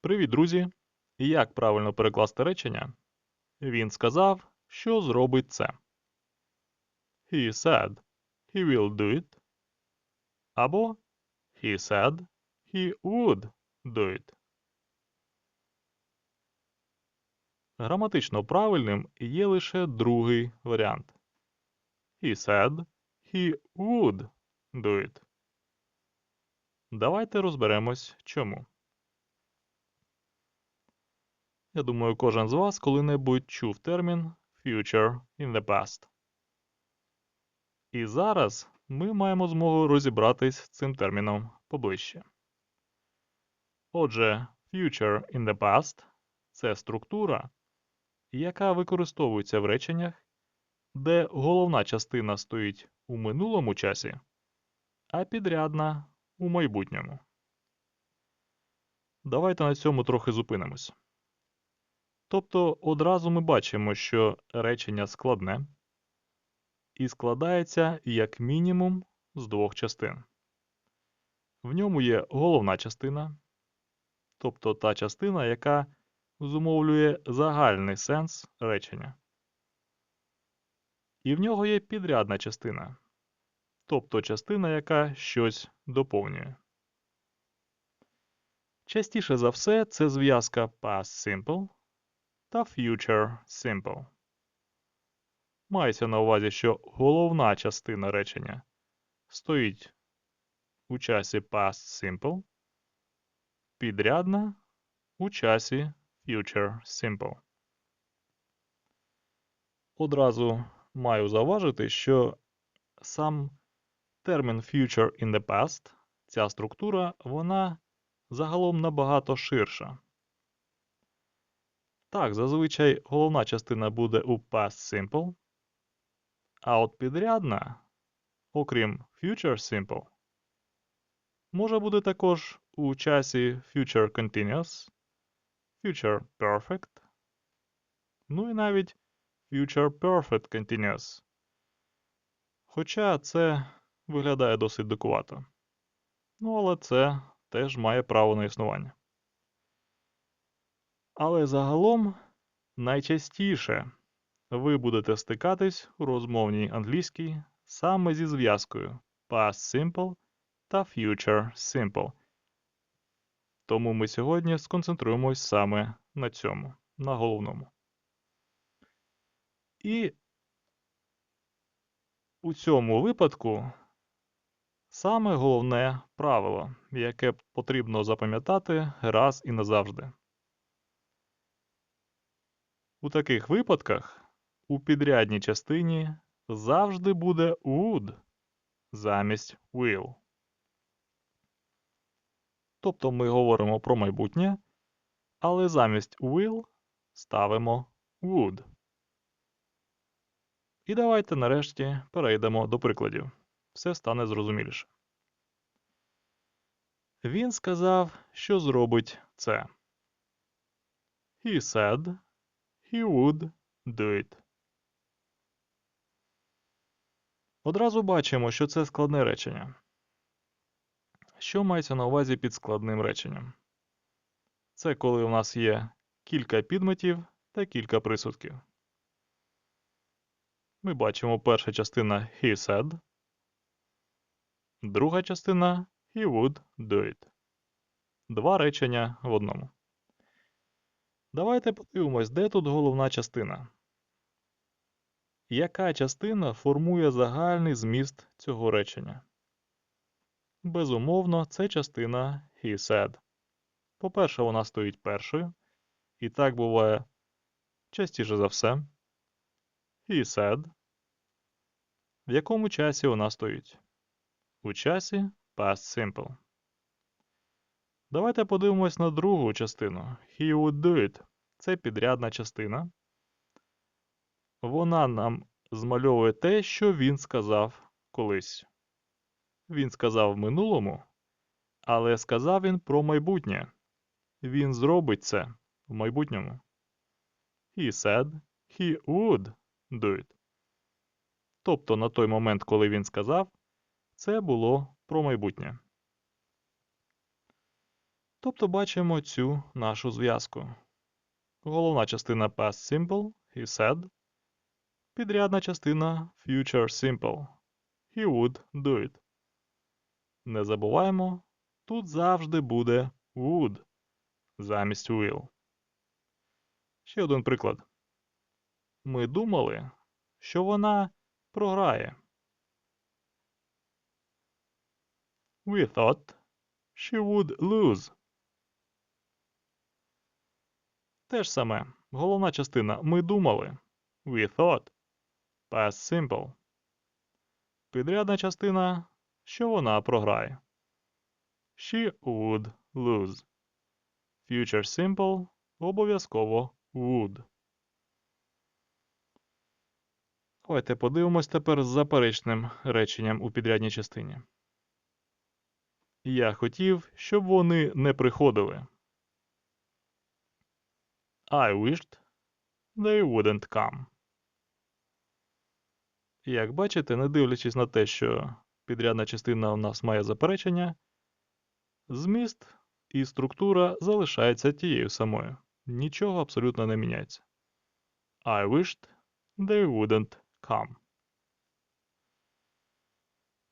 Привіт, друзі! Як правильно перекласти речення? Він сказав, що зробить це. He said he will do it. Або He said he would do it. Граматично правильним є лише другий варіант. He said he would do it. Давайте розберемось чому. Я думаю, кожен з вас коли-небудь чув термін future in the past. І зараз ми маємо змогу розібратись з цим терміном поближче. Отже, future in the past це структура, яка використовується в реченнях, де головна частина стоїть у минулому часі, а підрядна у майбутньому. Давайте на цьому трохи зупинимось. Тобто одразу ми бачимо, що речення складне і складається як мінімум з двох частин. В ньому є головна частина, тобто та частина, яка зумовлює загальний сенс речення. І в нього є підрядна частина, тобто частина, яка щось доповнює. Частіше за все це зв'язка past simple та future simple. Мається на увазі, що головна частина речення стоїть у часі past simple, підрядна у часі future simple. Одразу маю зауважити, що сам термін future in the past, ця структура, вона загалом набагато ширша. Так, зазвичай головна частина буде у past simple, а от підрядна, окрім future simple, може бути також у часі future continuous, future perfect, ну і навіть future perfect continuous. Хоча це виглядає досить дикувато. Ну, але це теж має право на існування. Але загалом найчастіше ви будете стикатись у розмовній англійській саме зі зв'язкою past simple та future simple. Тому ми сьогодні сконцентруємось саме на цьому, на головному. І у цьому випадку саме головне правило, яке потрібно запам'ятати раз і назавжди. У таких випадках у підрядній частині завжди буде would замість will. Тобто ми говоримо про майбутнє, але замість will ставимо would. І давайте нарешті перейдемо до прикладів. Все стане зрозуміліше. Він сказав, що зробить це. He said he would do it. Одразу бачимо, що це складне речення. Що мається на увазі під складним реченням? Це коли у нас є кілька підметів та кілька присудків. Ми бачимо перша частина he said, друга частина he would do it. Два речення в одному. Давайте подивимось, де тут головна частина. Яка частина формує загальний зміст цього речення? Безумовно, це частина he said. По-перше, вона стоїть першою. І так буває частіше за все. He said. В якому часі вона стоїть? У часі past simple. Давайте подивимось на другу частину. He would do it. Це підрядна частина. Вона нам змальовує те, що він сказав колись. Він сказав в минулому, але сказав він про майбутнє. Він зробить це в майбутньому. He said he would do it. Тобто на той момент, коли він сказав, це було про майбутнє. Тобто бачимо цю нашу зв'язку. Головна частина past simple he said. Підрядна частина future simple. He would do it. Не забуваємо, тут завжди буде would замість will. Ще один приклад. Ми думали, що вона програє. We thought she would lose. Те ж саме. Головна частина ми думали. We thought. Past simple. Підрядна частина, що вона програє. She would lose. Future simple обов'язково would. Давайте подивимось тепер з заперечним реченням у підрядній частині. Я хотів, щоб вони не приходили. I wished they wouldn't come. Як бачите, не дивлячись на те, що підрядна частина у нас має заперечення, зміст і структура залишається тією самою. Нічого абсолютно не міняється. I wished they wouldn't come.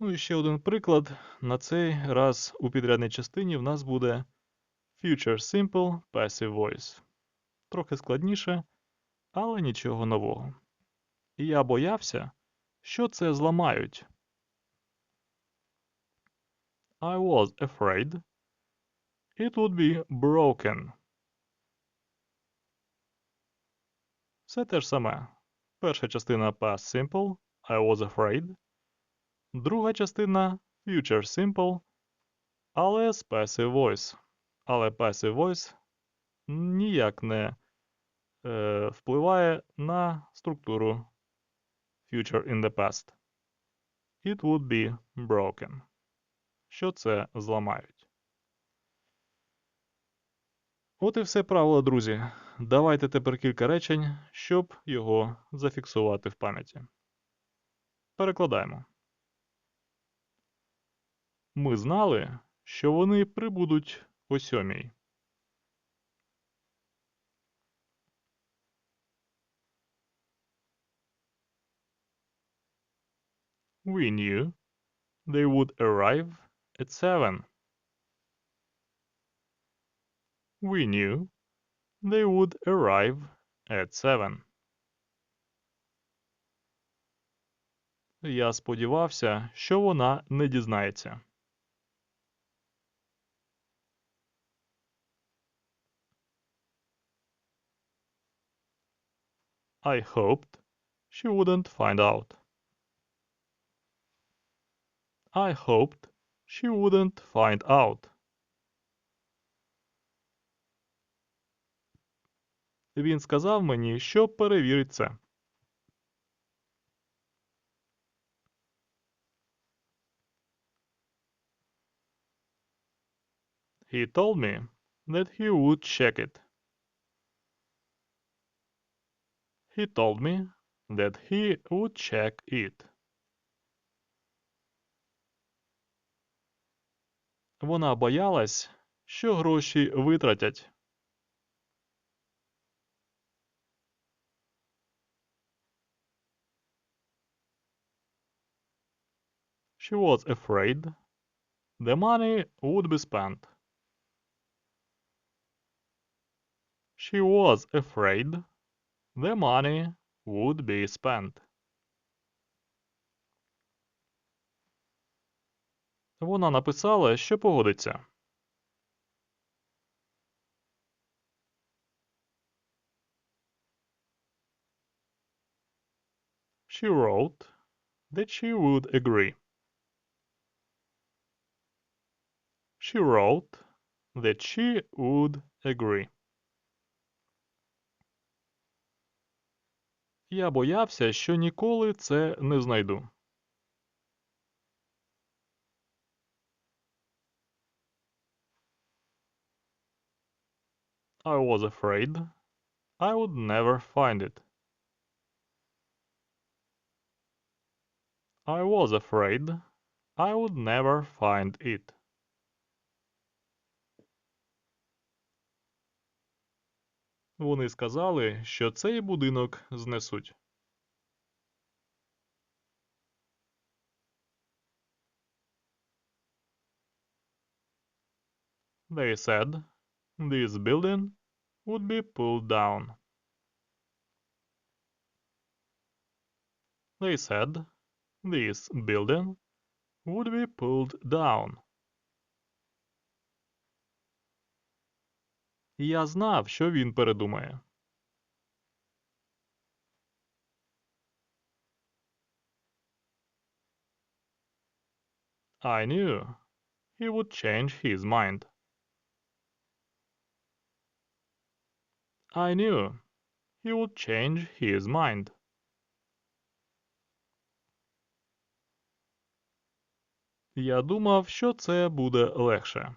Ну і ще один приклад. На цей раз у підрядній частині в нас буде Future Simple Passive Voice. Трохи складніше, але нічого нового. І я боявся, що це зламають. I was afraid it would be broken. Все те ж саме. Перша частина past simple I was afraid. Друга частина future simple, але з passive voice. Але passive voice ніяк не впливає на структуру future in the past. It would be broken. Що це зламають? От і все правило, друзі. Давайте тепер кілька речень, щоб його зафіксувати в пам'яті. Перекладаємо. Ми знали, що вони прибудуть о сьомій. We knew they would arrive at seven. We knew they would arrive at seven. Я сподівався, що вона не дізнається. I hoped she wouldn't find out. I hoped she wouldn't find out. Він сказав мені, що перевірить це. He told me that he would check it. He told me that he would check it. Вона боялась, що гроші витратять. She was afraid the money would be spent. She was afraid the money would be spent. Вона написала, що погодиться. She wrote that she would agree. She wrote that she would agree. Я боявся, що ніколи це не знайду. I was afraid I would never find it. I was afraid I would never find it. Вони сказали, що цей будинок знесуть. They said this building would be pulled down. They said this building would be pulled down. Я знав, що він передумає. I knew he would change his mind. I knew he would change his mind. Я думав, що це буде легше.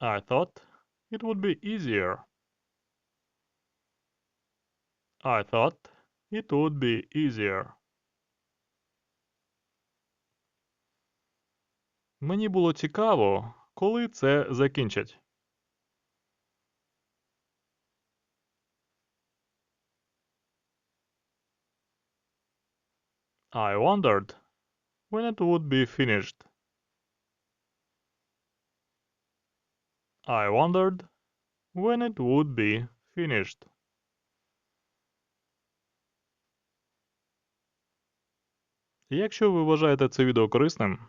I thought it would be easier. I thought it would be easier. Мені було цікаво, коли це закінчать. I wondered when it would be finished. I wondered when it would be finished. Якщо ви вважаєте це відео корисним,